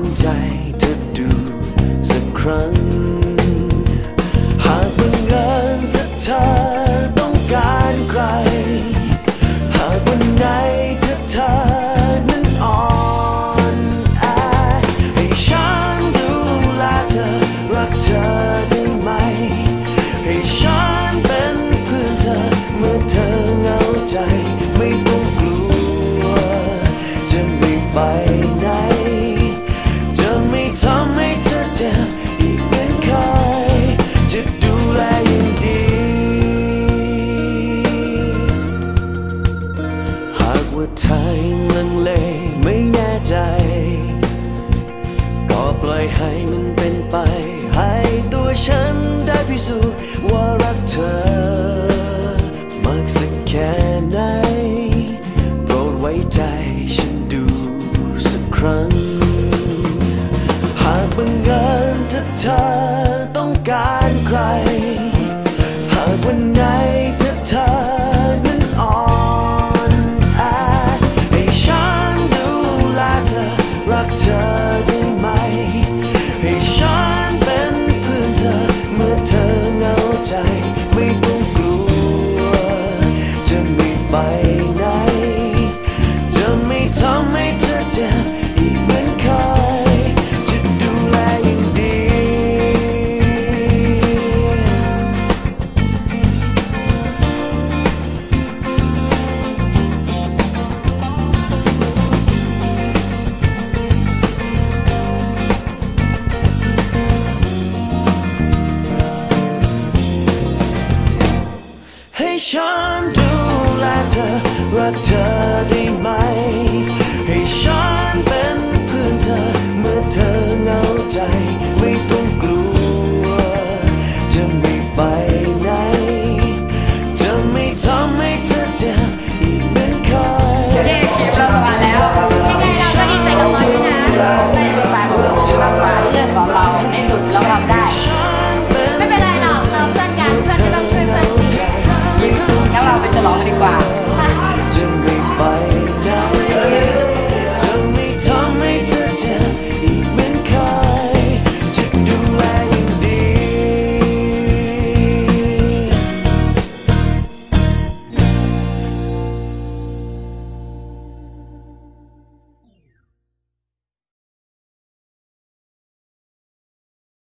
นใจเธอดูสักครั้ง หากบังเอิญถ้าเธอต้องการใคร หากวันไหนถ้าเธอนั้นอ่อนแอให้ฉันดูแลเธอรักเธอได้ไหม ให้ฉันเป็นเพื่อนเธอเมื่อเธอเหงาใจ ไม่ต้องกลัวจะไม่ไป ใจ ก็ปล่อยให้มันเป็นไป ให้ตัวฉันได้พิสูจน์ว่ารักเธอ มากสักแค่ไหนโปรดไว้ใจ ไปไหน จะไม่ทำให้เธอเจ็บอีกเหมือนเคย จะดูแลอย่างดี ให้ฉันดู lighter, what a